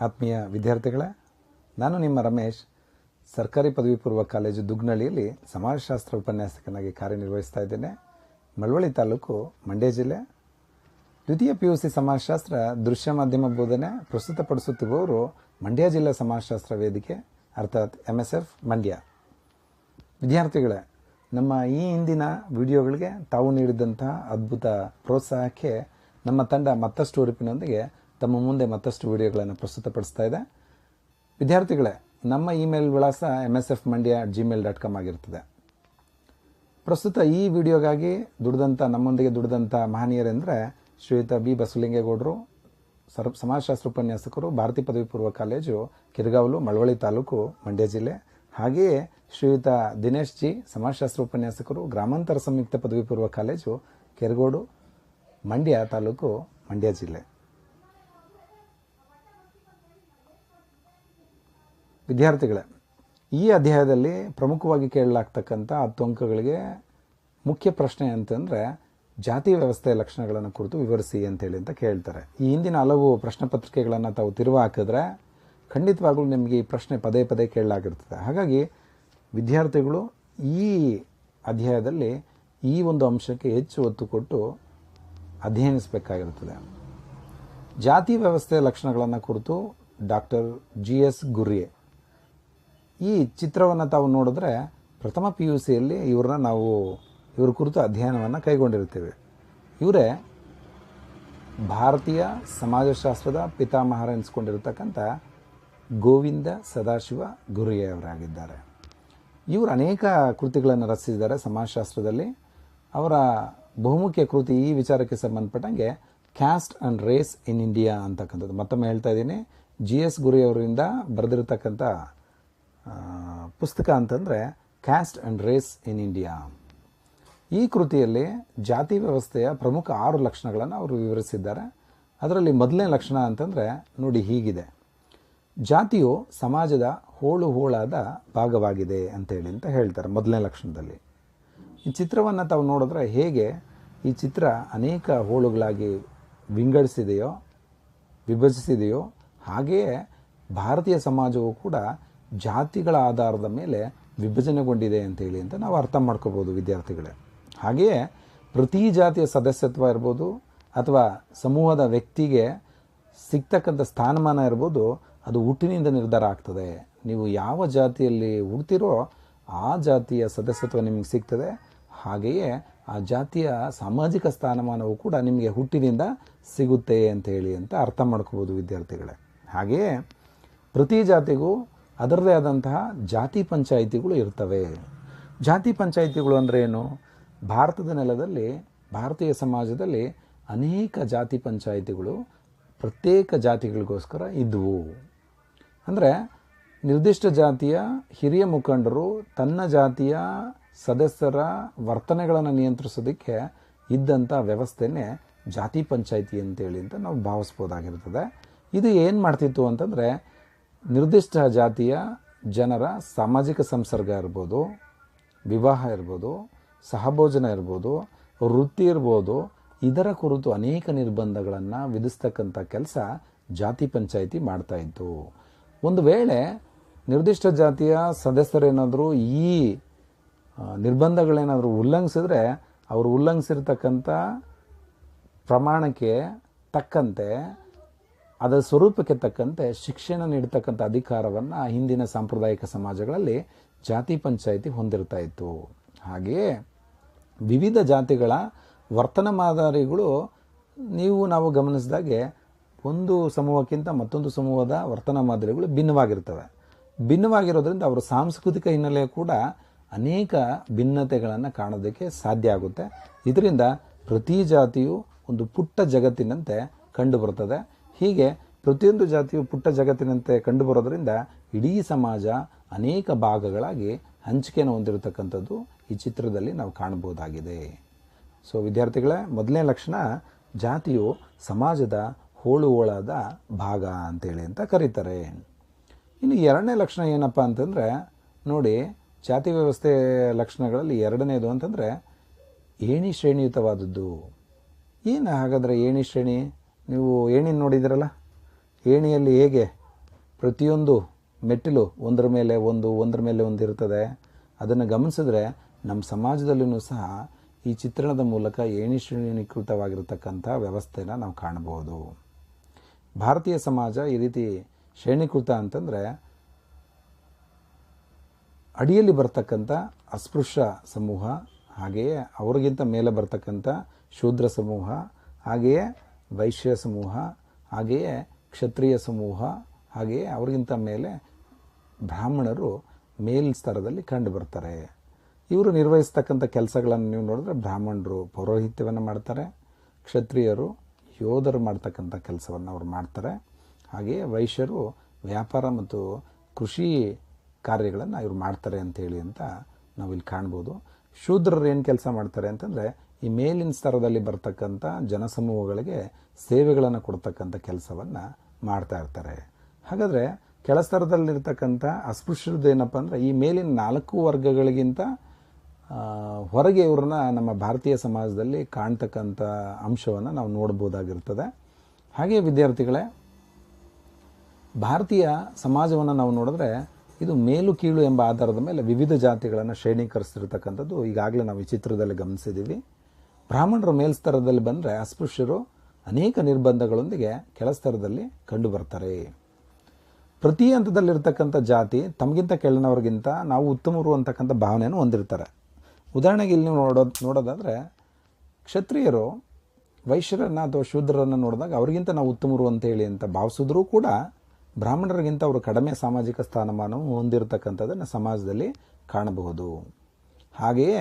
ಆತ್ಮೀಯ ವಿದ್ಯಾರ್ಥಿಗಳೇ, ನಾನು ನಿಮ್ಮ ರಮೇಶ್. ಸರ್ಕಾರಿ ಪದವಿ ಪೂರ್ವ ಕಾಲೇಜು ದುಗ್ನಳ್ಳಿಯಲ್ಲಿ ಸಮಾಜಶಾಸ್ತ್ರ ಉಪನ್ಯಾಸಕನಾಗಿ ಕಾರ್ಯನಿರ್ವಹಿಸ್ತಾ ಇದ್ದೇನೆ. ಮಳವಳ್ಳಿ ತಾಲೂಕು, ಮಂಡ್ಯ ಜಿಲ್ಲೆ. ದ್ವಿತೀಯ ಪಿ ಯು ಸಿ ಸಮಾಜಶಾಸ್ತ್ರ ದೃಶ್ಯ ಮಾಧ್ಯಮ ಬೋಧನೆ ಪ್ರಸ್ತುತಪಡಿಸುತ್ತಿರುವವರು ಮಂಡ್ಯ ಜಿಲ್ಲಾ ಸಮಾಜಶಾಸ್ತ್ರ ವೇದಿಕೆ, ಅರ್ಥಾತ್ ಎಂ ಎಸ್ ಎಫ್ ಮಂಡ್ಯ. ವಿದ್ಯಾರ್ಥಿಗಳೇ, ನಮ್ಮ ಈ ಹಿಂದಿನ ವಿಡಿಯೋಗಳಿಗೆ ತಾವು ನೀಡಿದಂತಹ ಅದ್ಭುತ ಪ್ರೋತ್ಸಾಹಕ್ಕೆ ನಮ್ಮ ತಂಡ ಮತ್ತಷ್ಟು ಉಡುಪಿನೊಂದಿಗೆ ತಮ್ಮ ಮುಂದೆ ಮತ್ತಷ್ಟು ವಿಡಿಯೋಗಳನ್ನು ಪ್ರಸ್ತುತಪಡಿಸ್ತಾ ಇದೆ. ವಿದ್ಯಾರ್ಥಿಗಳೇ, ನಮ್ಮ ಇಮೇಲ್ ವಿಳಾಸ M S F Mandya Gmail dot com ಆಗಿರ್ತದೆ ಪ್ರಸ್ತುತ ಈ ವಿಡಿಯೋಗಾಗಿ ದುಡಿದಂಥ ನಮ್ಮೊಂದಿಗೆ ದುಡಿದಂಥ ಮಹನೀಯರೆಂದರೆ ಶ್ರೀಯುತ ಬಿ. ಬಸವಲಿಂಗೇಗೌಡರು, ಸರ್ ಸಮಾಜಶಾಸ್ತ್ರ ಉಪನ್ಯಾಸಕರು ಭಾರತೀಯ ಪದವಿ ಪೂರ್ವ ಕಾಲೇಜು, ಕಿರ್ಗಾವಲು, ಮಳವಳ್ಳಿ ತಾಲೂಕು, ಮಂಡ್ಯ ಜಿಲ್ಲೆ. ಹಾಗೆಯೇ ಶ್ರೀಯುತ ದಿನೇಶ್ ಜಿ ಸಮಾಜಶಾಸ್ತ್ರ ಉಪನ್ಯಾಸಕರು ಗ್ರಾಮಾಂತರ ಸಂಯುಕ್ತ ಪದವಿ ಪೂರ್ವ ಕಾಲೇಜು, ಕೆರಗೋಡು, ಮಂಡ್ಯ ತಾಲೂಕು, ಮಂಡ್ಯ ಜಿಲ್ಲೆ. ವಿದ್ಯಾರ್ಥಿಗಳೇ, ಈ ಅಧ್ಯಾಯದಲ್ಲಿ ಪ್ರಮುಖವಾಗಿ ಕೇಳಲಾಗ್ತಕ್ಕಂಥ ಹತ್ತು ಅಂಕಗಳಿಗೆ ಮುಖ್ಯ ಪ್ರಶ್ನೆ ಅಂತಂದರೆ ಜಾತಿ ವ್ಯವಸ್ಥೆಯ ಲಕ್ಷಣಗಳನ್ನು ಕುರಿತು ವಿವರಿಸಿ ಅಂತೇಳಿ ಅಂತ ಕೇಳ್ತಾರೆ. ಈ ಹಿಂದಿನ ಹಲವು ಪ್ರಶ್ನೆ ಪತ್ರಿಕೆಗಳನ್ನು ತಾವು ತಿರುವ ಹಾಕಿದ್ರೆ ಖಂಡಿತವಾಗ್ಲೂ ನಿಮಗೆ ಈ ಪ್ರಶ್ನೆ ಪದೇ ಪದೇ ಕೇಳಲಾಗಿರ್ತದೆ. ಹಾಗಾಗಿ ವಿದ್ಯಾರ್ಥಿಗಳು ಈ ಅಧ್ಯಾಯದಲ್ಲಿ ಈ ಒಂದು ಅಂಶಕ್ಕೆ ಹೆಚ್ಚು ಒತ್ತು ಕೊಟ್ಟು ಅಧ್ಯಯನಿಸಬೇಕಾಗಿರುತ್ತದೆ ಜಾತಿ ವ್ಯವಸ್ಥೆಯ ಲಕ್ಷಣಗಳನ್ನು ಕುರಿತು ಡಾಕ್ಟರ್ ಜಿ ಎಸ್ ಗುರ್ಯೆ ಈ ಚಿತ್ರವನ್ನು ತಾವು ನೋಡಿದ್ರೆ ಪ್ರಥಮ ಪಿ ಯು ಸಿಯಲ್ಲಿ ಇವ್ರನ್ನ ನಾವು, ಇವ್ರ ಕುರಿತು ಅಧ್ಯಯನವನ್ನು ಕೈಗೊಂಡಿರ್ತೇವೆ ಇವರೇ ಭಾರತೀಯ ಸಮಾಜಶಾಸ್ತ್ರದ ಪಿತಾಮಹರ ಎನಿಸ್ಕೊಂಡಿರತಕ್ಕಂಥ ಗೋವಿಂದ ಸದಾಶಿವ ಗುರಿಯವರಾಗಿದ್ದಾರೆ ಇವರು ಅನೇಕ ಕೃತಿಗಳನ್ನು ರಚಿಸಿದ್ದಾರೆ ಸಮಾಜಶಾಸ್ತ್ರದಲ್ಲಿ. ಅವರ ಬಹುಮುಖ್ಯ ಕೃತಿ ಈ ವಿಚಾರಕ್ಕೆ ಸಂಬಂಧಪಟ್ಟಂಗೆ caste and race in India ಅಂತಕ್ಕಂಥದ್ದು. ಮತ್ತೊಮ್ಮೆ ಹೇಳ್ತಾ ಇದ್ದೀನಿ. ಜಿ ಎಸ್ ಗುರಿಯವರಿಂದ ಬರೆದಿರತಕ್ಕಂಥ ಪುಸ್ತಕ ಅಂತಂದರೆ caste and race in India ಈ ಕೃತಿಯಲ್ಲಿ ಜಾತಿ ವ್ಯವಸ್ಥೆಯ ಪ್ರಮುಖ ಆರು ಲಕ್ಷಣಗಳನ್ನು ಅವರು ವಿವರಿಸಿದ್ದಾರೆ. ಅದರಲ್ಲಿ ಮೊದಲನೇ ಲಕ್ಷಣ ಅಂತಂದರೆ ನೋಡಿ ಹೀಗಿದೆ. ಜಾತಿಯು ಸಮಾಜದ ಹೋಳು ಹೋಳಾದ ಭಾಗವಾಗಿದೆ ಅಂತೇಳಿ ಅಂತ ಹೇಳ್ತಾರೆ ಮೊದಲನೇ ಲಕ್ಷಣದಲ್ಲಿ. ಈ ಚಿತ್ರವನ್ನು ತಾವು ನೋಡಿದ್ರೆ ಹೇಗೆ ಈ ಚಿತ್ರ ಅನೇಕ ಹೋಳುಗಳಾಗಿ ವಿಂಗಡಿಸಿದೆಯೋ, ವಿಭಜಿಸಿದೆಯೋ, ಹಾಗೆಯೇ ಭಾರತೀಯ ಸಮಾಜವು ಕೂಡ ಜಾತಿಗಳ ಆಧಾರದ ಮೇಲೆ ವಿಭಜನೆಗೊಂಡಿದೆ ಅಂತೇಳಿ ಅಂತ ನಾವು ಅರ್ಥ ಮಾಡ್ಕೋಬೋದು ವಿದ್ಯಾರ್ಥಿಗಳೇ. ಹಾಗೆಯೇ ಪ್ರತಿ ಜಾತಿಯ ಸದಸ್ಯತ್ವ ಇರ್ಬೋದು ಅಥವಾ ಸಮೂಹದ ವ್ಯಕ್ತಿಗೆ ಸಿಗ್ತಕ್ಕಂಥ ಸ್ಥಾನಮಾನ ಇರ್ಬೋದು, ಅದು ಹುಟ್ಟಿನಿಂದ ನಿರ್ಧಾರ ಆಗ್ತದೆ. ನೀವು ಯಾವ ಜಾತಿಯಲ್ಲಿ ಹುಡ್ತಿರೋ ಆ ಜಾತಿಯ ಸದಸ್ಯತ್ವ ನಿಮಗೆ ಸಿಗ್ತದೆ. ಹಾಗೆಯೇ ಆ ಜಾತಿಯ ಸಾಮಾಜಿಕ ಸ್ಥಾನಮಾನವು ಕೂಡ ನಿಮಗೆ ಹುಟ್ಟಿನಿಂದ ಸಿಗುತ್ತೆ ಅಂತ ಹೇಳಿ ಅಂತ ಅರ್ಥ ಮಾಡ್ಕೋಬೋದು ವಿದ್ಯಾರ್ಥಿಗಳೇ. ಹಾಗೆಯೇ ಪ್ರತಿ ಜಾತಿಗೂ ಅದರದೇ ಆದಂತಹ ಜಾತಿ ಪಂಚಾಯಿತಿಗಳು ಇರ್ತವೆ. ಜಾತಿ ಪಂಚಾಯಿತಿಗಳು ಅಂದರೆ ಏನು? ಭಾರತದ ನೆಲದಲ್ಲಿ, ಭಾರತೀಯ ಸಮಾಜದಲ್ಲಿ ಅನೇಕ ಜಾತಿ ಪಂಚಾಯಿತಿಗಳು ಪ್ರತ್ಯೇಕ ಜಾತಿಗಳಿಗೋಸ್ಕರ ಇದ್ವು. ಅಂದರೆ ನಿರ್ದಿಷ್ಟ ಜಾತಿಯ ಹಿರಿಯ ಮುಖಂಡರು ತನ್ನ ಜಾತಿಯ ಸದಸ್ಯರ ವರ್ತನೆಗಳನ್ನು ನಿಯಂತ್ರಿಸೋದಕ್ಕೆ ಇದ್ದಂಥ ವ್ಯವಸ್ಥೆನೇ ಜಾತಿ ಪಂಚಾಯಿತಿ ಅಂತೇಳಿ ಅಂತ ನಾವು ಭಾವಿಸ್ಬೋದಾಗಿರ್ತದೆ. ಇದು ಏನು ಮಾಡ್ತಿತ್ತು ಅಂತಂದರೆ ನಿರ್ದಿಷ್ಟ ಜಾತಿಯ ಜನರ ಸಾಮಾಜಿಕ ಸಂಸರ್ಗ ಇರ್ಬೋದು, ವಿವಾಹ ಇರ್ಬೋದು, ಸಹಭೋಜನ ಇರ್ಬೋದು, ವೃತ್ತಿ ಇರ್ಬೋದು, ಇದರ ಕುರಿತು ಅನೇಕ ನಿರ್ಬಂಧಗಳನ್ನು ವಿಧಿಸ್ತಕ್ಕಂಥ ಕೆಲಸ ಜಾತಿ ಪಂಚಾಯಿತಿ ಮಾಡ್ತಾ ಇತ್ತು. ಒಂದು ವೇಳೆ ನಿರ್ದಿಷ್ಟ ಜಾತಿಯ ಸದಸ್ಯರೇನಾದರೂ ಈ ನಿರ್ಬಂಧಗಳೇನಾದರೂ ಉಲ್ಲಂಘಿಸಿದ್ರೆ ಅವರು ಉಲ್ಲಂಘಿಸಿರ್ತಕ್ಕಂಥ ಪ್ರಮಾಣಕ್ಕೆ ತಕ್ಕಂತೆ ಅದರ ಸ್ವರೂಪಕ್ಕೆ ತಕ್ಕಂತೆ ಶಿಕ್ಷಣ ನೀಡತಕ್ಕಂಥ ಅಧಿಕಾರವನ್ನು ಹಿಂದಿನ ಸಾಂಪ್ರದಾಯಿಕ ಸಮಾಜಗಳಲ್ಲಿ ಜಾತಿ ಪಂಚಾಯಿತಿ ಹೊಂದಿರ್ತಾ ಇತ್ತು. ಹಾಗೆಯೇ ವಿವಿಧ ಜಾತಿಗಳ ವರ್ತನ ಮಾದರಿಗಳು ನೀವು ನಾವು ಗಮನಿಸಿದಾಗೆ ಒಂದು ಸಮೂಹಕ್ಕಿಂತ ಮತ್ತೊಂದು ಸಮೂಹದ ವರ್ತನ ಮಾದರಿಗಳು ಭಿನ್ನವಾಗಿರ್ತವೆ. ಭಿನ್ನವಾಗಿರೋದ್ರಿಂದ ಅವರ ಸಾಂಸ್ಕೃತಿಕ ಹಿನ್ನೆಲೆ ಕೂಡ ಅನೇಕ ಭಿನ್ನತೆಗಳನ್ನು ಕಾಣೋದಕ್ಕೆ ಸಾಧ್ಯ ಆಗುತ್ತೆ. ಇದರಿಂದ ಪ್ರತಿ ಜಾತಿಯು ಒಂದು ಪುಟ್ಟ ಜಗತ್ತಿನಂತೆ ಕಂಡುಬರುತ್ತದೆ ಹೀಗೆ ಪ್ರತಿಯೊಂದು ಜಾತಿಯು ಪುಟ್ಟ ಜಗತ್ತಿನಂತೆ ಕಂಡುಬರೋದರಿಂದ ಇಡೀ ಸಮಾಜ ಅನೇಕ ಭಾಗಗಳಾಗಿ ಹಂಚಿಕೆಯನ್ನು ಹೊಂದಿರತಕ್ಕಂಥದ್ದು ಈ ಚಿತ್ರದಲ್ಲಿ ನಾವು ಕಾಣಬಹುದಾಗಿದೆ. ಸೊ ವಿದ್ಯಾರ್ಥಿಗಳೇ, ಮೊದಲನೇ ಲಕ್ಷಣ ಜಾತಿಯು ಸಮಾಜದ ಹೋಳು ಹೋಳಾದ ಭಾಗ ಅಂತೇಳಿ ಅಂತ ಕರೀತಾರೆ. ಇನ್ನು ಎರಡನೇ ಲಕ್ಷಣ ಏನಪ್ಪ ಅಂತಂದರೆ, ನೋಡಿ, ಜಾತಿ ವ್ಯವಸ್ಥೆ ಲಕ್ಷಣಗಳಲ್ಲಿ ಎರಡನೇದು ಅಂತಂದರೆ ಏಣಿ ಶ್ರೇಣಿಯುತವಾದದ್ದು. ಏನು ಹಾಗಾದರೆ ಏಣಿ ಶ್ರೇಣಿ? ನೀವು ಏಣಿ ನೋಡಿದಿರಲ್ಲ? ಏಣಿಯಲ್ಲಿ ಹೇಗೆ ಪ್ರತಿಯೊಂದು ಮೆಟ್ಟಿಲು ಒಂದರ ಮೇಲೆ ಒಂದು, ಒಂದರ ಮೇಲೆ ಒಂದು ಇರ್ತದೆ. ಅದನ್ನು ಗಮನಿಸಿದ್ರೆ ನಮ್ಮ ಸಮಾಜದಲ್ಲಿಯೂ ಸಹ ಈ ಚಿತ್ರಣದ ಮೂಲಕ ಏಣಿ ಶ್ರೇಣೀಕೃತವಾಗಿರತಕ್ಕಂಥ ವ್ಯವಸ್ಥೆನ ನಾವು ಕಾಣಬಹುದು. ಭಾರತೀಯ ಸಮಾಜ ಈ ರೀತಿ ಶ್ರೇಣೀಕೃತ ಅಂತಂದರೆ ಅಡಿಯಲ್ಲಿ ಬರ್ತಕ್ಕಂಥ ಅಸ್ಪೃಶ್ಯ ಸಮೂಹ, ಹಾಗೆಯೇ ಅವರಿಗಿಂತ ಮೇಲೆ ಬರ್ತಕ್ಕಂಥ ಶೂದ್ರ ಸಮೂಹ, ಹಾಗೆಯೇ ವೈಶ್ಯ ಸಮೂಹ, ಹಾಗೆಯೇ ಕ್ಷತ್ರಿಯ ಸಮೂಹ, ಹಾಗೆಯೇ ಅವರಿಗಿಂತ ಮೇಲೆ ಬ್ರಾಹ್ಮಣರು ಮೇಲ್ ಸ್ತರದಲ್ಲಿ ಕಂಡು ಬರ್ತಾರೆ. ಇವರು ನಿರ್ವಹಿಸ್ತಕ್ಕಂಥ ಕೆಲಸಗಳನ್ನು ನೀವು ನೋಡಿದ್ರೆ ಬ್ರಾಹ್ಮಣರು ಪೌರೋಹಿತ್ಯವನ್ನು ಮಾಡ್ತಾರೆ, ಕ್ಷತ್ರಿಯರು ಯೋಧರು ಮಾಡ್ತಕ್ಕಂಥ ಕೆಲಸವನ್ನು ಅವರು ಮಾಡ್ತಾರೆ, ಹಾಗೆಯೇ ವೈಶ್ಯರು ವ್ಯಾಪಾರ ಮತ್ತು ಕೃಷಿ ಕಾರ್ಯಗಳನ್ನು ಇವರು ಮಾಡ್ತಾರೆ ಅಂತೇಳಿ ಅಂತ ನಾವು ಇಲ್ಲಿ ಕಾಣ್ಬೋದು. ಶೂದ್ರರು ಏನು ಕೆಲಸ ಮಾಡ್ತಾರೆ ಅಂತಂದರೆ ಈ ಮೇಲಿನ ಸ್ತರದಲ್ಲಿ ಬರ್ತಕ್ಕಂಥ ಜನಸಮೂಹಗಳಿಗೆ ಸೇವೆಗಳನ್ನು ಕೊಡ್ತಕ್ಕಂಥ ಕೆಲಸವನ್ನು ಮಾಡ್ತಾ ಇರ್ತಾರೆ. ಹಾಗಾದರೆ ಕೆಳ ಸ್ತರದಲ್ಲಿರ್ತಕ್ಕಂಥ ಅಸ್ಪೃಶ್ಯರದ್ದು ಏನಪ್ಪ ಅಂದರೆ ಈ ಮೇಲಿನ ನಾಲ್ಕು ವರ್ಗಗಳಿಗಿಂತ ಹೊರಗೆ ಇವ್ರನ್ನ ನಮ್ಮ ಭಾರತೀಯ ಸಮಾಜದಲ್ಲಿ ಕಾಣ್ತಕ್ಕಂಥ ಅಂಶವನ್ನು ನಾವು ನೋಡ್ಬೋದಾಗಿರ್ತದೆ. ಹಾಗೆ ವಿದ್ಯಾರ್ಥಿಗಳೇ, ಭಾರತೀಯ ಸಮಾಜವನ್ನು ನಾವು ನೋಡಿದ್ರೆ ಇದು ಮೇಲು ಕೀಳು ಎಂಬ ಆಧಾರದ ಮೇಲೆ ವಿವಿಧ ಜಾತಿಗಳನ್ನು ಶ್ರೇಣೀಕರಿಸ್ತಿರ್ತಕ್ಕಂಥದ್ದು ಈಗಾಗಲೇ ನಾವು ಈ ಚಿತ್ರದಲ್ಲಿ ಗಮನಿಸಿದ್ದೀವಿ. ಬ್ರಾಹ್ಮಣರು ಮೇಲ್ಸ್ತರದಲ್ಲಿ ಬಂದರೆ ಅಸ್ಪೃಶ್ಯರು ಅನೇಕ ನಿರ್ಬಂಧಗಳೊಂದಿಗೆ ಕೆಳಸ್ತರದಲ್ಲಿ ಕಂಡು ಬರ್ತಾರೆ. ಪ್ರತಿ ಹಂತದಲ್ಲಿರ್ತಕ್ಕಂಥ ಜಾತಿ ತಮಗಿಂತ ಕೆಳನವ್ರಿಗಿಂತ ನಾವು ಉತ್ತಮರು ಅಂತಕ್ಕಂಥ ಭಾವನೆಯನ್ನು ಹೊಂದಿರ್ತಾರೆ. ಉದಾಹರಣೆಗೆ ಇಲ್ಲಿ ನೀವು ನೋಡೋದು, ನೋಡೋದಾದರೆ ಕ್ಷತ್ರಿಯರು ವೈಶ್ಯರನ್ನು ಅಥವಾ ಶೂದ್ರರನ್ನು ನೋಡಿದಾಗ ಅವರಿಗಿಂತ ನಾವು ಉತ್ತಮರು ಅಂತೇಳಿ ಅಂತ ಭಾವಿಸಿದ್ರೂ ಕೂಡ ಬ್ರಾಹ್ಮಣರಿಗಿಂತ ಅವರು ಕಡಿಮೆ ಸಾಮಾಜಿಕ ಸ್ಥಾನಮಾನವನ್ನು ಹೊಂದಿರತಕ್ಕಂಥದ್ದನ್ನು ಸಮಾಜದಲ್ಲಿ ಕಾಣಬಹುದು. ಹಾಗೆಯೇ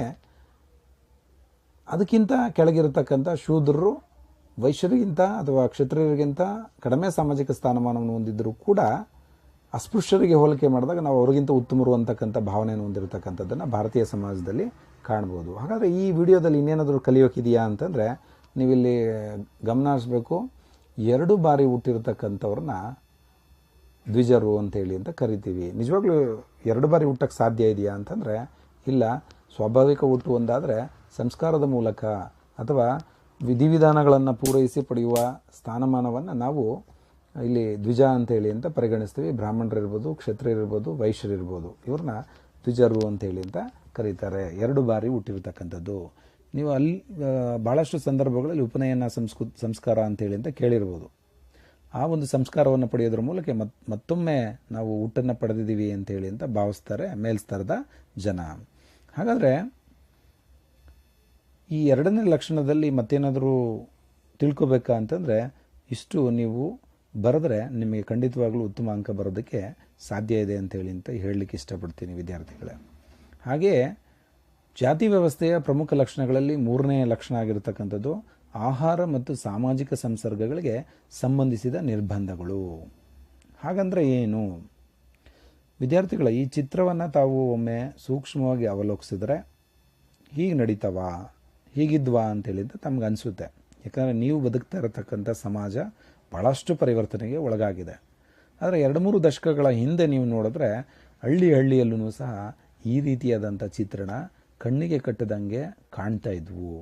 ಅದಕ್ಕಿಂತ ಕೆಳಗಿರತಕ್ಕಂಥ ಶೂದ್ರರು, ವೈಶ್ಯರಿಗಿಂತ ಅಥವಾ ಕ್ಷತ್ರಿಯರಿಗಿಂತ ಕಡಿಮೆ ಸಾಮಾಜಿಕ ಸ್ಥಾನಮಾನವನ್ನು ಹೊಂದಿದ್ದರೂ ಕೂಡ ಅಸ್ಪೃಶ್ಯರಿಗೆ ಹೋಲಿಕೆ ಮಾಡಿದಾಗ ನಾವು ಅವರಿಗಿಂತ ಉತ್ತಮರು ಅಂತಕ್ಕಂಥ ಭಾವನೆಯನ್ನು ಹೊಂದಿರತಕ್ಕಂಥದ್ದನ್ನು ಭಾರತೀಯ ಸಮಾಜದಲ್ಲಿ ಕಾಣ್ಬೋದು. ಹಾಗಾದರೆ ಈ ವಿಡಿಯೋದಲ್ಲಿ ಇನ್ನೇನಾದರೂ ಕಲಿಯೋಕ್ಕಿದೆಯಾ ಅಂತಂದರೆ ನೀವಿಲ್ಲಿ ಗಮನ ಹರಿಸ್ಬೇಕು ಎರಡು ಬಾರಿ ಹುಟ್ಟಿರತಕ್ಕಂಥವ್ರನ್ನ ದ್ವಿಜರು ಅಂತೇಳಿ ಅಂತ ಕರಿತೀವಿ. ನಿಜವಾಗ್ಲೂ ಎರಡು ಬಾರಿ ಹುಟ್ಟಕ್ಕೆ ಸಾಧ್ಯ ಇದೆಯಾ ಅಂತಂದರೆ, ಇಲ್ಲ. ಸ್ವಾಭಾವಿಕ ಹುಟ್ಟು ಒಂದಾದರೆ ಸಂಸ್ಕಾರದ ಮೂಲಕ ಅಥವಾ ವಿಧಿವಿಧಾನಗಳನ್ನು ಪೂರೈಸಿ ಪಡೆಯುವ ಸ್ಥಾನಮಾನವನ್ನು ನಾವು ಇಲ್ಲಿ ದ್ವಿಜ ಅಂತೇಳಿ ಅಂತ ಪರಿಗಣಿಸ್ತೀವಿ. ಬ್ರಾಹ್ಮಣರಿರ್ಬೋದು, ಕ್ಷತ್ರಿಯರಿರ್ಬೋದು, ವೈಶ್ಯರಿರ್ಬೋದು. ಇವ್ರನ್ನ ದ್ವಿಜರು ಅಂತೇಳಿ ಅಂತ ಕರೀತಾರೆ. ಎರಡು ಬಾರಿ ಹುಟ್ಟಿರ್ತಕ್ಕಂಥದ್ದು. ನೀವು ಅಲ್ಲಿ ಭಾಳಷ್ಟು ಸಂದರ್ಭಗಳಲ್ಲಿ ಉಪನಯನ ಸಂಸ್ಕೃತ ಸಂಸ್ಕಾರ ಅಂತೇಳಿ ಅಂತ ಕೇಳಿರ್ಬೋದು. ಆ ಒಂದು ಸಂಸ್ಕಾರವನ್ನು ಪಡೆಯೋದ್ರ ಮೂಲಕ ಮತ್, ಮತ್ತೊಮ್ಮೆ ನಾವು ಹುಟ್ಟನ್ನು ಪಡೆದಿದ್ದೀವಿ ಅಂತೇಳಿ ಅಂತ ಭಾವಿಸ್ತಾರೆ ಮೇಲ್ಸ್ತರದ ಜನ. ಹಾಗಾದರೆ ಈ ಎರಡನೇ ಲಕ್ಷಣದಲ್ಲಿ ಮತ್ತೇನಾದರೂ ತಿಳ್ಕೊಬೇಕಾ ಅಂತಂದರೆ, ಇಷ್ಟು ನೀವು ಬರೆದ್ರೆ ನಿಮಗೆ ಖಂಡಿತವಾಗ್ಲೂ ಉತ್ತಮ ಅಂಕ ಬರೋದಕ್ಕೆ ಸಾಧ್ಯ ಇದೆ ಅಂತೇಳಿ ಅಂತ ಹೇಳಲಿಕ್ಕೆ ಇಷ್ಟಪಡ್ತೀನಿ ವಿದ್ಯಾರ್ಥಿಗಳೇ. ಹಾಗೆಯೇ ಜಾತಿ ವ್ಯವಸ್ಥೆಯ ಪ್ರಮುಖ ಲಕ್ಷಣಗಳಲ್ಲಿ ಮೂರನೇ ಲಕ್ಷಣ ಆಗಿರತಕ್ಕಂಥದ್ದು, ಆಹಾರ ಮತ್ತು ಸಾಮಾಜಿಕ ಸಂಸರ್ಗಗಳಿಗೆ ಸಂಬಂಧಿಸಿದ ನಿರ್ಬಂಧಗಳು. ಹಾಗಂದ್ರೆ ಏನು? ವಿದ್ಯಾರ್ಥಿಗಳ, ಈ ಚಿತ್ರವನ್ನು ತಾವು ಒಮ್ಮೆ ಸೂಕ್ಷ್ಮವಾಗಿ ಅವಲೋಕಿಸಿದರೆ ಹೀಗೆ ನಡೀತವಾ? ಹೀಗಿದ್ವಾ ಅಂತೇಳಿದ್ದು ತಮ್ಗೆ ಅನಿಸುತ್ತೆ. ಯಾಕಂದರೆ ನೀವು ಬದುಕ್ತಾ ಇರತಕ್ಕಂಥ ಸಮಾಜ ಭಾಳಷ್ಟು ಪರಿವರ್ತನೆಗೆ ಒಳಗಾಗಿದೆ. ಆದರೆ ಎರಡು ಮೂರು ದಶಕಗಳ ಹಿಂದೆ ನೀವು ನೋಡಿದ್ರೆ ಹಳ್ಳಿ ಹಳ್ಳಿಯಲ್ಲೂ ಸಹ ಈ ರೀತಿಯಾದಂಥ ಚಿತ್ರಣ ಕಣ್ಣಿಗೆ ಕಟ್ಟದಂಗೆ ಕಾಣ್ತಾ ಇದ್ವು.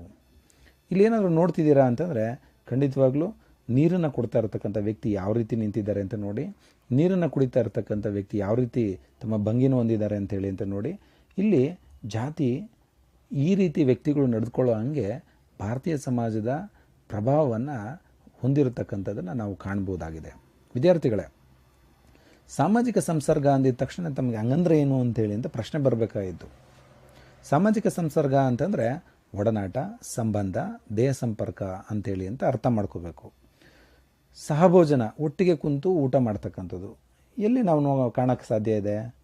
ಇಲ್ಲೇನಾದರೂ ನೋಡ್ತಿದ್ದೀರಾ ಅಂತಂದರೆ ಖಂಡಿತವಾಗ್ಲೂ ನೀರನ್ನು ಕೊಡ್ತಾ ಇರತಕ್ಕಂಥ ವ್ಯಕ್ತಿ ಯಾವ ರೀತಿ ನಿಂತಿದ್ದಾರೆ ಅಂತ ನೋಡಿ, ನೀರನ್ನು ಕುಡಿತಾ ಇರತಕ್ಕಂಥ ವ್ಯಕ್ತಿ ಯಾವ ರೀತಿ ತಮ್ಮ ಭಂಗಿನ ಹೊಂದಿದ್ದಾರೆ ಅಂತೇಳಿ ಅಂತ ನೋಡಿ, ಇಲ್ಲಿ ಜಾತಿ ಈ ರೀತಿ ವ್ಯಕ್ತಿಗಳು ನಡೆದುಕೊಳ್ಳೋ ಹಂಗೆ ಭಾರತೀಯ ಸಮಾಜದ ಪ್ರಭಾವವನ್ನು ಹೊಂದಿರತಕ್ಕಂಥದ್ದನ್ನು ನಾವು ಕಾಣ್ಬೋದಾಗಿದೆ. ವಿದ್ಯಾರ್ಥಿಗಳೇ, ಸಾಮಾಜಿಕ ಸಂಸರ್ಗ ಅಂದಿದ ತಕ್ಷಣ ತಮಗೆ ಹಂಗಂದ್ರೆ ಏನು ಅಂತೇಳಿ ಅಂತ ಪ್ರಶ್ನೆ ಬರಬೇಕಾಯಿತು. ಸಾಮಾಜಿಕ ಸಂಸರ್ಗ ಅಂತಂದರೆ ಒಡನಾಟ, ಸಂಬಂಧ, ದೇಹ ಸಂಪರ್ಕ ಅಂತೇಳಿ ಅಂತ ಅರ್ಥ ಮಾಡ್ಕೋಬೇಕು. ಸಹಭೋಜನ, ಒಟ್ಟಿಗೆ ಕುಂತು ಊಟ ಮಾಡ್ತಕ್ಕಂಥದ್ದು. ಎಲ್ಲಿ ನಾವು ಕಾಣಕ್ಕೆ ಸಾಧ್ಯ ಇದೆ?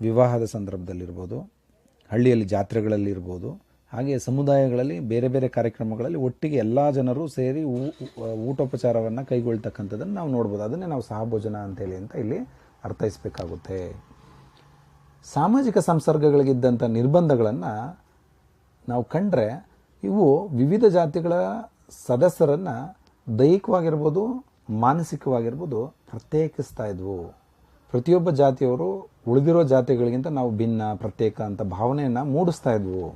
ವಿವಾಹದ ಸಂದರ್ಭದಲ್ಲಿರ್ಬೋದು ಹಳ್ಳಿಯಲ್ಲಿ ಜಾತ್ರೆಗಳಲ್ಲಿ ಇರ್ಬೋದು, ಹಾಗೆ ಸಮುದಾಯಗಳಲ್ಲಿ ಬೇರೆ ಬೇರೆ ಕಾರ್ಯಕ್ರಮಗಳಲ್ಲಿ ಒಟ್ಟಿಗೆ ಎಲ್ಲ ಜನರು ಸೇರಿ ಊಟೋಪಚಾರವನ್ನು ಕೈಗೊಳ್ತಕ್ಕಂಥದ್ದನ್ನು ನಾವು ನೋಡ್ಬೋದು. ಅದನ್ನೇ ನಾವು ಸಹಭೋಜನ ಅಂತೇಳಿ ಅಂತ ಇಲ್ಲಿ ಅರ್ಥೈಸಬೇಕಾಗುತ್ತೆ. ಸಾಮಾಜಿಕ ಸಂಸರ್ಗಗಳಿಗಿದ್ದಂಥ ನಿರ್ಬಂಧಗಳನ್ನು ನಾವು ಕಂಡ್ರೆ ಇವು ವಿವಿಧ ಜಾತಿಗಳ ಸದಸ್ಯರನ್ನು ದೈಹಿಕವಾಗಿರ್ಬೋದು, ಮಾನಸಿಕವಾಗಿರ್ಬೋದು ಪ್ರತ್ಯೇಕಿಸ್ತಾ ಇದ್ವು. ಪ್ರತಿಯೊಬ್ಬ ಜಾತಿಯವರು ಉಳಿದಿರೋ ಜಾತಿಗಳಿಗಿಂತ ನಾವು ಭಿನ್ನ, ಪ್ರತ್ಯೇಕ ಅಂತ ಭಾವನೆಯನ್ನು ಮೂಡಿಸ್ತಾ ಇದ್ವು.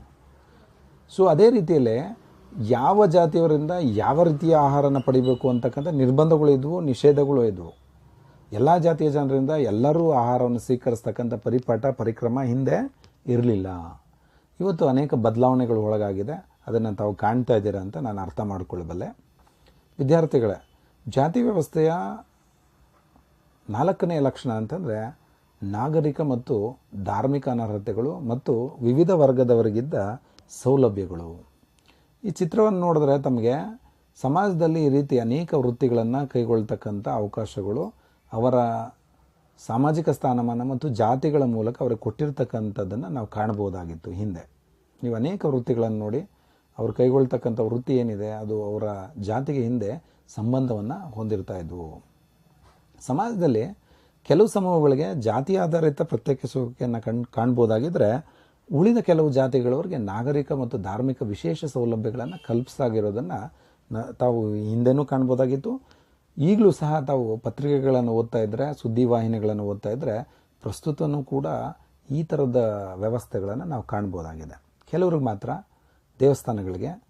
ಸೊ ಅದೇ ರೀತಿಯಲ್ಲೇ ಯಾವ ಜಾತಿಯವರಿಂದ ಯಾವ ರೀತಿಯ ಆಹಾರನ ಪಡಿಬೇಕು ಅಂತಕ್ಕಂಥ ನಿರ್ಬಂಧಗಳು ಇದ್ವು, ನಿಷೇಧಗಳು ಇದ್ವು. ಎಲ್ಲ ಜಾತಿಯ ಜನರಿಂದ ಎಲ್ಲರೂ ಆಹಾರವನ್ನು ಸ್ವೀಕರಿಸ್ತಕ್ಕಂಥ ಪರಿಪಾಠ, ಪರಿಕ್ರಮ ಹಿಂದೆ ಇರಲಿಲ್ಲ. ಇವತ್ತು ಅನೇಕ ಬದಲಾವಣೆಗಳು ಒಳಗಾಗಿದೆ. ಅದನ್ನು ತಾವು ಕಾಣ್ತಾ ಇದ್ದೀರಾ ಅಂತ ನಾನು ಅರ್ಥ ಮಾಡಿಕೊಳ್ಳಬಲ್ಲೆ. ವಿದ್ಯಾರ್ಥಿಗಳೇ, ಜಾತಿ ವ್ಯವಸ್ಥೆಯ ನಾಲ್ಕನೇ ಲಕ್ಷಣ ಅಂತಂದರೆ ನಾಗರಿಕ ಮತ್ತು ಧಾರ್ಮಿಕ ಅನರ್ಹತೆಗಳು ಮತ್ತು ವಿವಿಧ ವರ್ಗದವರಿಗಿದ್ದ ಸೌಲಭ್ಯಗಳು. ಈ ಚಿತ್ರವನ್ನು ನೋಡಿದ್ರೆ ತಮಗೆ ಸಮಾಜದಲ್ಲಿ ಈ ರೀತಿ ಅನೇಕ ವೃತ್ತಿಗಳನ್ನು ಕೈಗೊಳ್ತಕ್ಕಂಥ ಅವಕಾಶಗಳು ಅವರ ಸಾಮಾಜಿಕ ಸ್ಥಾನಮಾನ ಮತ್ತು ಜಾತಿಗಳ ಮೂಲಕ ಅವರಿಗೆ ಕೊಟ್ಟಿರ್ತಕ್ಕಂಥದ್ದನ್ನು ನಾವು ಕಾಣ್ಬೋದಾಗಿತ್ತು ಹಿಂದೆ. ನೀವು ಅನೇಕ ವೃತ್ತಿಗಳನ್ನು ನೋಡಿ ಅವ್ರು ಕೈಗೊಳ್ತಕ್ಕಂಥ ವೃತ್ತಿ ಏನಿದೆ, ಅದು ಅವರ ಜಾತಿಗೆ ಹಿಂದೆ ಸಂಬಂಧವನ್ನು ಹೊಂದಿರ್ತಾ ಇದ್ವು. ಸಮಾಜದಲ್ಲಿ ಕೆಲವು ಸಮೂಹಗಳಿಗೆ ಜಾತಿ ಆಧಾರಿತ ಪ್ರತ್ಯೇಕಿಸುವಿಕೆಯನ್ನು ಕಣ್ ಕಾಣ್ಬೋದಾಗಿದ್ದರೆ ಉಳಿದ ಕೆಲವು ಜಾತಿಗಳವರಿಗೆ ನಾಗರಿಕ ಮತ್ತು ಧಾರ್ಮಿಕ ವಿಶೇಷ ಸೌಲಭ್ಯಗಳನ್ನು ಕಲ್ಪಿಸಾಗಿರೋದನ್ನು ನ- ತಾವು ಹಿಂದೆನೂ ಕಾಣ್ಬೋದಾಗಿತ್ತು. ಈಗಲೂ ಸಹ ತಾವು ಪತ್ರಿಕೆಗಳನ್ನು ಓದ್ತಾ ಇದ್ದರೆ ಸುದ್ದಿವಾಹಿನಿಗಳನ್ನು ಓದ್ತಾ ಇದ್ದರೆ ಪ್ರಸ್ತುತನೂ ಕೂಡ ಈ ಥರದ ವ್ಯವಸ್ಥೆಗಳನ್ನು ನಾವು ಕಾಣ್ಬೋದಾಗಿದೆ. ಕೆಲವ್ರಿಗೆ ಮಾತ್ರ ದೇವಸ್ಥಾನಗಳಿಗೆ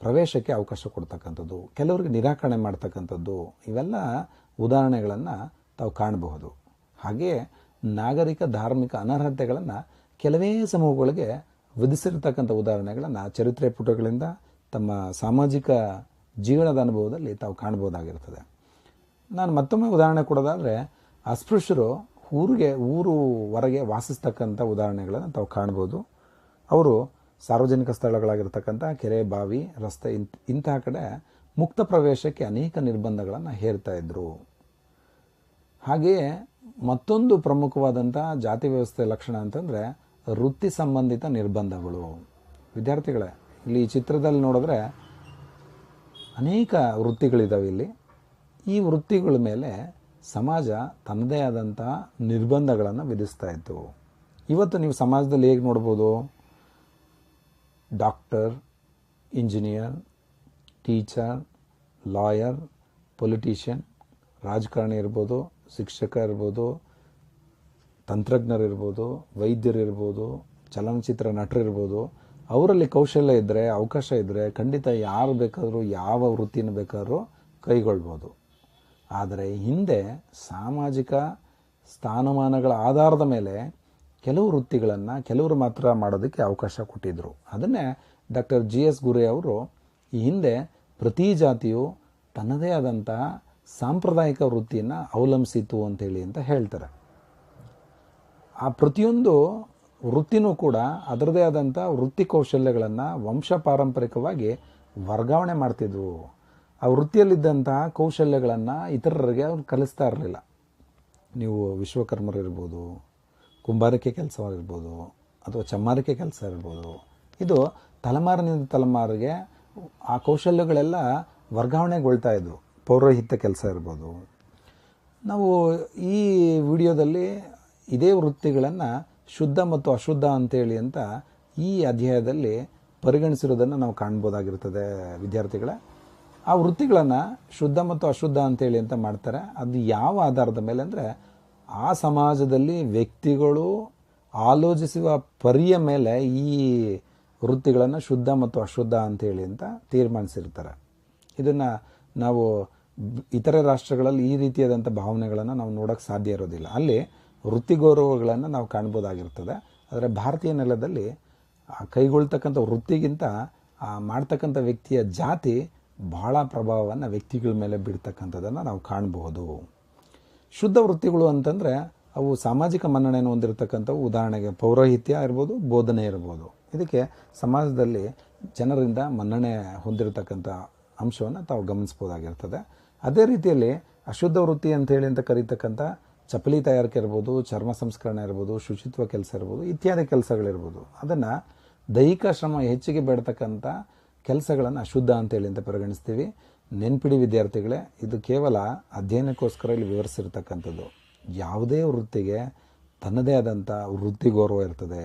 ಪ್ರವೇಶಕ್ಕೆ ಅವಕಾಶ ಕೊಡ್ತಕ್ಕಂಥದ್ದು, ಕೆಲವ್ರಿಗೆ ನಿರಾಕರಣೆ ಮಾಡ್ತಕ್ಕಂಥದ್ದು, ಇವೆಲ್ಲ ಉದಾಹರಣೆಗಳನ್ನು ತಾವು ಕಾಣಬಹುದು. ಹಾಗೆಯೇ ನಾಗರಿಕ ಧಾರ್ಮಿಕ ಅನರ್ಹತೆಗಳನ್ನು ಕೆಲವೇ ಸಮೂಹಗಳಿಗೆ ವಿಧಿಸಿರ್ತಕ್ಕಂಥ ಉದಾಹರಣೆಗಳನ್ನು ಚರಿತ್ರೆ ಪುಟಗಳಿಂದ ತಮ್ಮ ಸಾಮಾಜಿಕ ಜೀವನದ ಅನುಭವದಲ್ಲಿ ತಾವು ಕಾಣ್ಬೋದಾಗಿರ್ತದೆ ನಾನು ಮತ್ತೊಮ್ಮೆ ಉದಾಹರಣೆ ಕೊಡೋದಾದರೆ ಅಸ್ಪೃಶ್ಯರು ಊರಿಗೆ, ಊರು ಹೊರಗೆ ವಾಸಿಸ್ತಕ್ಕಂಥ ಉದಾಹರಣೆಗಳನ್ನು ತಾವು ಕಾಣ್ಬೋದು ಅವರು ಸಾರ್ವಜನಿಕ ಸ್ಥಳಗಳಾಗಿರ್ತಕ್ಕಂಥ ಕೆರೆ, ಬಾವಿ, ರಸ್ತೆ ಇಂತಹ ಕಡೆ ಮುಕ್ತ ಪ್ರವೇಶಕ್ಕೆ ಅನೇಕ ನಿರ್ಬಂಧಗಳನ್ನು ಹೇರ್ತಾ ಇದ್ದರು ಹಾಗೆಯೇ ಮತ್ತೊಂದು ಪ್ರಮುಖವಾದಂಥ ಜಾತಿ ವ್ಯವಸ್ಥೆ ಲಕ್ಷಣ ಅಂತಂದರೆ ವೃತ್ತಿ ಸಂಬಂಧಿತ ನಿರ್ಬಂಧಗಳು. ವಿದ್ಯಾರ್ಥಿಗಳೇ, ಇಲ್ಲಿ ಈ ಚಿತ್ರದಲ್ಲಿ ನೋಡಿದ್ರೆ ಅನೇಕ ವೃತ್ತಿಗಳಿದ್ದಾವೆ ಇಲ್ಲಿ. ಈ ವೃತ್ತಿಗಳ ಮೇಲೆ ಸಮಾಜ ತನ್ನದೇ ಆದಂಥ ನಿರ್ಬಂಧಗಳನ್ನು ವಿಧಿಸ್ತಾ ಇತ್ತು. ಇವತ್ತು ನೀವು ಸಮಾಜದಲ್ಲಿ ಹೇಗೆ ನೋಡ್ಬೋದು? Doctor, engineer teacher, lawyer, politician, ರಾಜಕಾರಣಿ ಇರ್ಬೋದು, ಶಿಕ್ಷಕ ಇರ್ಬೋದು ತಂತ್ರಜ್ಞರಿರ್ಬೋದು ವೈದ್ಯರಿರ್ಬೋದು ಚಲನಚಿತ್ರ ನಟರಿರ್ಬೋದು ಅವರಲ್ಲಿ ಕೌಶಲ್ಯ ಇದ್ದರೆ ಅವಕಾಶ ಇದ್ದರೆ ಖಂಡಿತ ಯಾರು ಬೇಕಾದರೂ, ಯಾವ ವೃತ್ತಿನ ಬೇಕಾದರೂ ಕೈಗೊಳ್ಬೋದು. ಆದರೆ ಹಿಂದೆ ಸಾಮಾಜಿಕ ಸ್ಥಾನಮಾನಗಳ ಆಧಾರದ ಮೇಲೆ ಕೆಲವು ವೃತ್ತಿಗಳನ್ನು ಕೆಲವರು ಮಾತ್ರ ಮಾಡೋದಕ್ಕೆ ಅವಕಾಶ ಕೊಟ್ಟಿದ್ದರು ಅದನ್ನೇ ಡಾಕ್ಟರ್ ಜಿ ಎಸ್ ಗುರೆ ಅವರು ಈ ಹಿಂದೆ ಪ್ರತಿ ಜಾತಿಯು ತನ್ನದೇ ಆದಂಥ ಸಾಂಪ್ರದಾಯಿಕ ವೃತ್ತಿಯನ್ನು ಅವಲಂಬಿಸಿತು ಅಂತೇಳಿ ಅಂತ ಹೇಳ್ತಾರೆ. ಆ ಪ್ರತಿಯೊಂದು ವೃತ್ತಿನೂ ಕೂಡ ಅದರದೇ ಆದಂಥ ವೃತ್ತಿ ಕೌಶಲ್ಯಗಳನ್ನು ವಂಶ ಪಾರಂಪರಿಕವಾಗಿ ವರ್ಗಾವಣೆ ಮಾಡ್ತಿದ್ವು. ಆ ವೃತ್ತಿಯಲ್ಲಿದ್ದಂತಹ ಕೌಶಲ್ಯಗಳನ್ನು ಇತರರಿಗೆ ಅವ್ರು ಕಲಿಸ್ತಾ ಇರಲಿಲ್ಲ. ನೀವು ವಿಶ್ವಕರ್ಮರಿರ್ಬೋದು ಕುಂಬಾರಿಕೆ ಕೆಲಸವಾಗಿರ್ಬೋದು ಅಥವಾ ಚಮ್ಮಾರಿಕೆ ಕೆಲಸ ಇರ್ಬೋದು, ಇದು ತಲೆಮಾರಿನಿಂದ ತಲೆಮಾರಿಗೆ ಆ ಕೌಶಲ್ಯಗಳೆಲ್ಲ ವರ್ಗಾವಣೆಗೊಳ್ತಾ ಇದ್ವು. ಪೌರೋಹಿತ್ಯ ಕೆಲಸ ಇರ್ಬೋದು. ನಾವು ಈ ವಿಡಿಯೋದಲ್ಲಿ ಇದೇ ವೃತ್ತಿಗಳನ್ನು ಶುದ್ಧ ಮತ್ತು ಅಶುದ್ಧ ಅಂತೇಳಿ ಅಂತ ಈ ಅಧ್ಯಾಯದಲ್ಲಿ ಪರಿಗಣಿಸಿರೋದನ್ನು ನಾವು ಕಾಣ್ಬೋದಾಗಿರ್ತದೆ ವಿದ್ಯಾರ್ಥಿಗಳ. ಆ ವೃತ್ತಿಗಳನ್ನು ಶುದ್ಧ ಮತ್ತು ಅಶುದ್ಧ ಅಂತೇಳಿ ಅಂತ ಮಾಡ್ತಾರೆ. ಅದು ಯಾವ ಆಧಾರದ ಮೇಲೆ ಅಂದರೆ ಆ ಸಮಾಜದಲ್ಲಿ ವ್ಯಕ್ತಿಗಳು ಆಲೋಚಿಸುವ ಪರಿಯ ಮೇಲೆ ಈ ವೃತ್ತಿಗಳನ್ನು ಶುದ್ಧ ಮತ್ತು ಅಶುದ್ಧ ಅಂತೇಳಿ ಅಂತ ತೀರ್ಮಾನಿಸಿರ್ತಾರೆ. ಇದನ್ನು ನಾವು ಇತರ ರಾಷ್ಟ್ರಗಳಲ್ಲಿ ಈ ರೀತಿಯಾದಂಥ ಭಾವನೆಗಳನ್ನು ನಾವು ನೋಡೋಕ್ಕೆ ಸಾಧ್ಯ ಇರೋದಿಲ್ಲ. ಅಲ್ಲಿ ವೃತ್ತಿ ಗೌರವಗಳನ್ನು ನಾವು ಕಾಣ್ಬೋದಾಗಿರ್ತದೆ. ಆದರೆ ಭಾರತೀಯ ನೆಲದಲ್ಲಿ ಕೈಗೊಳ್ತಕ್ಕಂಥ ವೃತ್ತಿಗಿಂತ ಆ ಮಾಡ್ತಕ್ಕಂಥ ವ್ಯಕ್ತಿಯ ಜಾತಿ ಬಹಳ ಪ್ರಭಾವವನ್ನು ವ್ಯಕ್ತಿಗಳ ಮೇಲೆ ಬೀಳ್ತಕ್ಕಂಥದ್ದನ್ನು ನಾವು ಕಾಣಬಹುದು. ಶುದ್ಧ ವೃತ್ತಿಗಳು ಅಂತಂದರೆ ಅವು ಸಾಮಾಜಿಕ ಮನ್ನಣೆಯನ್ನು ಹೊಂದಿರತಕ್ಕಂಥವು. ಉದಾಹರಣೆಗೆ ಪೌರೋಹಿತ್ಯ ಇರ್ಬೋದು, ಬೋಧನೆ ಇರ್ಬೋದು. ಇದಕ್ಕೆ ಸಮಾಜದಲ್ಲಿ ಜನರಿಂದ ಮನ್ನಣೆ ಹೊಂದಿರತಕ್ಕಂಥ ಅಂಶವನ್ನು ತಾವು ಗಮನಿಸ್ಬೋದಾಗಿರ್ತದೆ ಅದೇ ರೀತಿಯಲ್ಲಿ ಅಶುದ್ಧ ವೃತ್ತಿ ಅಂತೇಳಿ ಅಂತ ಕರೀತಕ್ಕಂಥ ಚಪ್ಪಲಿ ತಯಾರಿಕೆ ಇರ್ಬೋದು, ಚರ್ಮ ಸಂಸ್ಕರಣೆ ಇರ್ಬೋದು, ಶುಚಿತ್ವ ಕೆಲಸ ಇರ್ಬೋದು, ಇತ್ಯಾದಿ ಕೆಲಸಗಳಿರ್ಬೋದು. ಅದನ್ನು ದೈಹಿಕ ಶ್ರಮ ಹೆಚ್ಚಿಗೆ ಬೇಡತಕ್ಕಂಥ ಕೆಲಸಗಳನ್ನು ಅಶುದ್ಧ ಅಂತೇಳಿ ಅಂತ ಪರಿಗಣಿಸ್ತೀವಿ. ನೆನ್ಪಿಡಿ ವಿದ್ಯಾರ್ಥಿಗಳೇ, ಇದು ಕೇವಲ ಅಧ್ಯಯನಕ್ಕೋಸ್ಕರ ಇಲ್ಲಿ ವಿವರಿಸಿರ್ತಕ್ಕಂಥದ್ದು. ಯಾವುದೇ ವೃತ್ತಿಗೆ ತನ್ನದೇ ಆದಂಥ ವೃತ್ತಿ ಗೌರವ ಇರ್ತದೆ.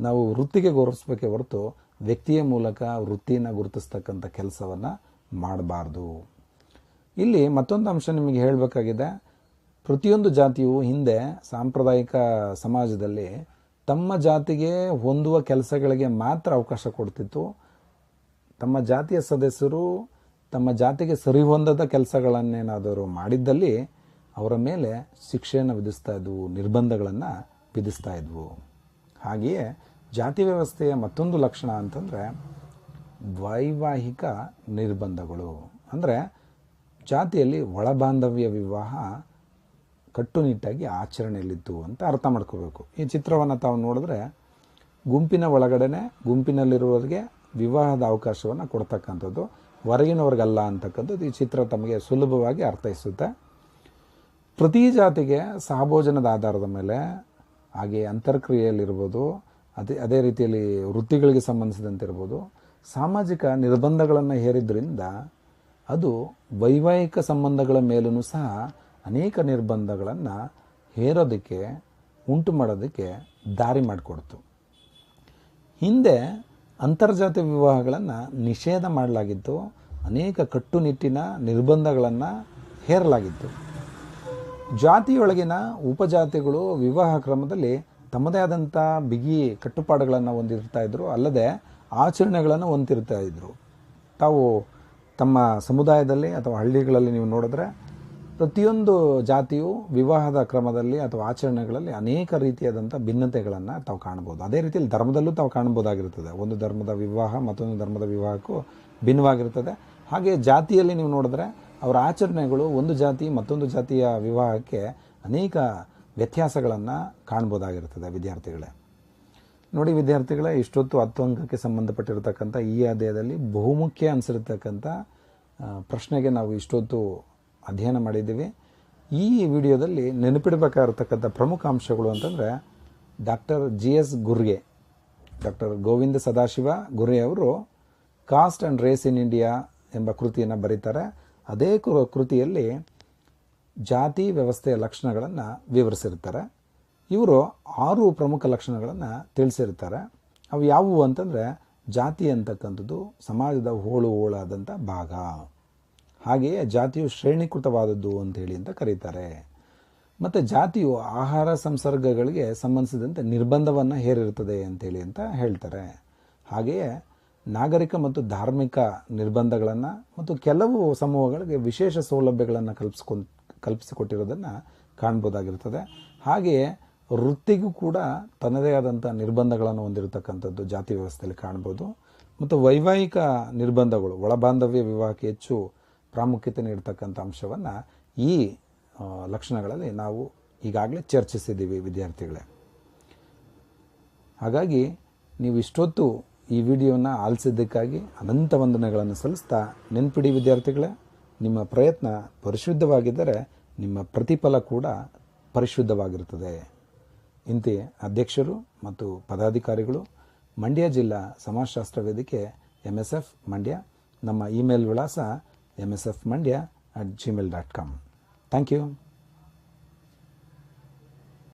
ನಾವು ವೃತ್ತಿಗೆ ಗೌರವಿಸಬೇಕೇ ಹೊರತು ವ್ಯಕ್ತಿಯ ಮೂಲಕ ವೃತ್ತಿನ ಗುರುತಿಸ್ತಕ್ಕಂಥ ಕೆಲಸವನ್ನು ಮಾಡಬಾರ್ದು. ಇಲ್ಲಿ ಮತ್ತೊಂದು ಅಂಶ ನಿಮಗೆ ಹೇಳಬೇಕಾಗಿದೆ. ಪ್ರತಿಯೊಂದು ಜಾತಿಯು ಹಿಂದೆ ಸಾಂಪ್ರದಾಯಿಕ ಸಮಾಜದಲ್ಲಿ ತಮ್ಮ ಜಾತಿಗೆ ಹೊಂದುವ ಕೆಲಸಗಳಿಗೆ ಮಾತ್ರ ಅವಕಾಶ ಕೊಡ್ತಿತ್ತು. ತಮ್ಮ ಜಾತಿಯ ಸದಸ್ಯರು ತಮ್ಮ ಜಾತಿಗೆ ಸರಿಹೊಂದದ ಕೆಲಸಗಳನ್ನೇನಾದರೂ ಮಾಡಿದ್ದಲ್ಲಿ ಅವರ ಮೇಲೆ ಶಿಕ್ಷೆಯನ್ನು ವಿಧಿಸ್ತಾ ಇದ್ವು, ನಿರ್ಬಂಧಗಳನ್ನು ವಿಧಿಸ್ತಾ ಇದ್ವು. ಹಾಗೆಯೇ ಜಾತಿ ವ್ಯವಸ್ಥೆಯ ಮತ್ತೊಂದು ಲಕ್ಷಣ ಅಂತಂದರೆ ವೈವಾಹಿಕ ನಿರ್ಬಂಧಗಳು. ಅಂದರೆ ಜಾತಿಯಲ್ಲಿ ಒಳಬಾಂಧವ್ಯ ವಿವಾಹ ಕಟ್ಟುನಿಟ್ಟಾಗಿ ಆಚರಣೆಯಲ್ಲಿತ್ತು ಅಂತ ಅರ್ಥ ಮಾಡ್ಕೋಬೇಕು. ಈ ಚಿತ್ರವನ್ನು ತಾವು ನೋಡಿದ್ರೆ ಗುಂಪಿನ ಒಳಗಡೆನೆ ಗುಂಪಿನಲ್ಲಿರುವವರಿಗೆ ವಿವಾಹದ ಅವಕಾಶವನ್ನು ಕೊಡ್ತಕ್ಕಂಥದ್ದು, ಹೊರಗಿನವ್ರಿಗಲ್ಲ ಅಂತಕ್ಕಂಥದ್ದು ಈ ಚಿತ್ರ ತಮಗೆ ಸುಲಭವಾಗಿ ಅರ್ಥೈಸುತ್ತೆ. ಪ್ರತಿ ಜಾತಿಗೆ ಸಹಭೋಜನದ ಆಧಾರದ ಮೇಲೆ ಹಾಗೆ ಅಂತರ್ಕ್ರಿಯೆಯಲ್ಲಿರ್ಬೋದು ಅದೇ ಅದೇ ರೀತಿಯಲ್ಲಿ ವೃತ್ತಿಗಳಿಗೆ ಸಂಬಂಧಿಸಿದಂತೆ ಇರ್ಬೋದು. ಸಾಮಾಜಿಕ ನಿರ್ಬಂಧಗಳನ್ನು ಹೇರಿದ್ರಿಂದ ಅದು ವೈವಾಹಿಕ ಸಂಬಂಧಗಳ ಮೇಲೂ ಸಹ ಅನೇಕ ನಿರ್ಬಂಧಗಳನ್ನು ಹೇರೋದಕ್ಕೆ, ಉಂಟು ಮಾಡೋದಕ್ಕೆ ದಾರಿ ಮಾಡಿಕೊಡ್ತು. ಹಿಂದೆ ಅಂತರ್ಜಾತಿ ವಿವಾಹಗಳನ್ನು ನಿಷೇಧ ಮಾಡಲಾಗಿತ್ತು. ಅನೇಕ ಕಟ್ಟುನಿಟ್ಟಿನ ನಿರ್ಬಂಧಗಳನ್ನು ಹೇರಲಾಗಿತ್ತು. ಜಾತಿಯೊಳಗಿನ ಉಪಜಾತಿಗಳು ವಿವಾಹ ಕ್ರಮದಲ್ಲಿ ತಮ್ಮದೇ ಆದಂಥ ಬಿಗಿ ಕಟ್ಟುಪಾಡುಗಳನ್ನು ಹೊಂದಿರ್ತಾ ಇದ್ದರು ಅಲ್ಲದೆ ಆಚರಣೆಗಳನ್ನು ಹೊಂದಿರ್ತಾ ಇದ್ದರು ತಾವು ತಮ್ಮ ಸಮುದಾಯದಲ್ಲಿ ಅಥವಾ ಹಳ್ಳಿಗಳಲ್ಲಿ ನೀವು ನೋಡಿದ್ರೆ ಪ್ರತಿಯೊಂದು ಜಾತಿಯು ವಿವಾಹದ ಕ್ರಮದಲ್ಲಿ ಅಥವಾ ಆಚರಣೆಗಳಲ್ಲಿ ಅನೇಕ ರೀತಿಯಾದಂಥ ಭಿನ್ನತೆಗಳನ್ನು ತಾವು ಕಾಣ್ಬೋದು. ಅದೇ ರೀತಿಯಲ್ಲಿ ಧರ್ಮದಲ್ಲೂ ತಾವು ಕಾಣ್ಬೋದಾಗಿರ್ತದೆ. ಒಂದು ಧರ್ಮದ ವಿವಾಹ, ಮತ್ತೊಂದು ಧರ್ಮದ ವಿವಾಹಕ್ಕೂ ಭಿನ್ನವಾಗಿರ್ತದೆ. ಹಾಗೆ ಜಾತಿಯಲ್ಲಿ ನೀವು ನೋಡಿದ್ರೆ ಅವರ ಆಚರಣೆಗಳು ಒಂದು ಜಾತಿ, ಮತ್ತೊಂದು ಜಾತಿಯ ವಿವಾಹಕ್ಕೆ ಅನೇಕ ವ್ಯತ್ಯಾಸಗಳನ್ನು ಕಾಣ್ಬೋದಾಗಿರ್ತದೆ ವಿದ್ಯಾರ್ಥಿಗಳೇ. ನೋಡಿ ವಿದ್ಯಾರ್ಥಿಗಳೇ, ಇಷ್ಟೊತ್ತು ಹತ್ತು ಅಂಕಕ್ಕೆ ಸಂಬಂಧಪಟ್ಟಿರತಕ್ಕಂಥ ಈ ಅಧ್ಯಾಯದಲ್ಲಿ ಬಹುಮುಖ್ಯ ಅನಿಸಿರ್ತಕ್ಕಂಥ ಪ್ರಶ್ನೆಗೆ ನಾವು ಇಷ್ಟೊತ್ತು ಅಧ್ಯಯನ ಮಾಡಿದ್ದೀವಿ. ಈ ವಿಡಿಯೋದಲ್ಲಿ ನೆನಪಿಡಬೇಕಾಗಿರ್ತಕ್ಕಂಥ ಪ್ರಮುಖ ಅಂಶಗಳು ಅಂತಂದರೆ, doctor G S Gurge, doctor Govinda Sadashiva Gurge ಅವರು, caste and race in India ಎಂಬ ಕೃತಿಯನ್ನು ಬರೀತಾರೆ. ಅದೇ ಕೃತಿಯಲ್ಲಿ ಜಾತಿ ವ್ಯವಸ್ಥೆಯ ಲಕ್ಷಣಗಳನ್ನು ವಿವರಿಸಿರ್ತಾರೆ. ಇವರು ಆರು ಪ್ರಮುಖ ಲಕ್ಷಣಗಳನ್ನು ತಿಳಿಸಿರ್ತಾರೆ. ಅವು ಯಾವುವು ಅಂತಂದರೆ ಜಾತಿ ಅಂತಕ್ಕಂಥದ್ದು ಸಮಾಜದ ಹೋಳು ಹೋಳಾದಂಥ ಭಾಗ. ಹಾಗೆಯೇ ಜಾತಿಯು ಶ್ರೇಣೀಕೃತವಾದದ್ದು ಅಂತೇಳಿ ಅಂತ ಕರೀತಾರೆ. ಮತ್ತು ಜಾತಿಯು ಆಹಾರ ಸಂಸರ್ಗಗಳಿಗೆ ಸಂಬಂಧಿಸಿದಂತೆ ನಿರ್ಬಂಧವನ್ನು ಹೇರಿರುತ್ತದೆ ಅಂತೇಳಿ ಅಂತ ಹೇಳ್ತಾರೆ. ಹಾಗೆಯೇ ನಾಗರಿಕ ಮತ್ತು ಧಾರ್ಮಿಕ ನಿರ್ಬಂಧಗಳನ್ನು ಮತ್ತು ಕೆಲವು ಸಮೂಹಗಳಿಗೆ ವಿಶೇಷ ಸೌಲಭ್ಯಗಳನ್ನು ಕಲ್ಪಿಸ್ಕೊಂಡು ಕಲ್ಪಿಸಿಕೊಟ್ಟಿರೋದನ್ನು ಕಾಣ್ಬೋದಾಗಿರ್ತದೆ ಹಾಗೆಯೇ ವೃತ್ತಿಗೂ ಕೂಡ ತನ್ನದೇ ಆದಂಥ ನಿರ್ಬಂಧಗಳನ್ನು ಹೊಂದಿರತಕ್ಕಂಥದ್ದು ಜಾತಿ ವ್ಯವಸ್ಥೆಯಲ್ಲಿ ಕಾಣ್ಬೋದು. ಮತ್ತು ವೈವಾಹಿಕ ನಿರ್ಬಂಧಗಳು, ಒಳಬಾಂಧವ್ಯ ವಿವಾಹಕ್ಕೆ ಹೆಚ್ಚು ಪ್ರಾಮುಖ್ಯತೆ ನೀಡ್ತಕ್ಕಂಥ ಅಂಶವನ್ನು ಈ ಲಕ್ಷಣಗಳಲ್ಲಿ ನಾವು ಈಗಾಗಲೇ ಚರ್ಚಿಸಿದ್ದೀವಿ ವಿದ್ಯಾರ್ಥಿಗಳೇ. ಹಾಗಾಗಿ ನೀವು ಇಷ್ಟೊತ್ತು ಈ ವಿಡಿಯೋನ ಆಲಿಸಿದ್ದಕ್ಕಾಗಿ ಅನಂತ ವಂದನೆಗಳನ್ನು ಸಲ್ಲಿಸ್ತಾ ನೆನ್ಪಿಡಿ ವಿದ್ಯಾರ್ಥಿಗಳೇ. ನಿಮ್ಮ ಪ್ರಯತ್ನ ಪರಿಶುದ್ಧವಾಗಿದ್ದರೆ ನಿಮ್ಮ ಪ್ರತಿಫಲ ಕೂಡ ಪರಿಶುದ್ಧವಾಗಿರುತ್ತದೆ. ಇಂತೆ ಅಧ್ಯಕ್ಷರು ಮತ್ತು ಪದಾಧಿಕಾರಿಗಳು, ಮಂಡ್ಯ ಜಿಲ್ಲಾ ಸಮಾಜಶಾಸ್ತ್ರ ವೇದಿಕೆ ಎಂ ಎಸ್ ಎಫ್ ಮಂಡ್ಯ, ನಮ್ಮ ಇಮೇಲ್ ವಿಳಾಸ M S F Mandya at Gmail dot com thank you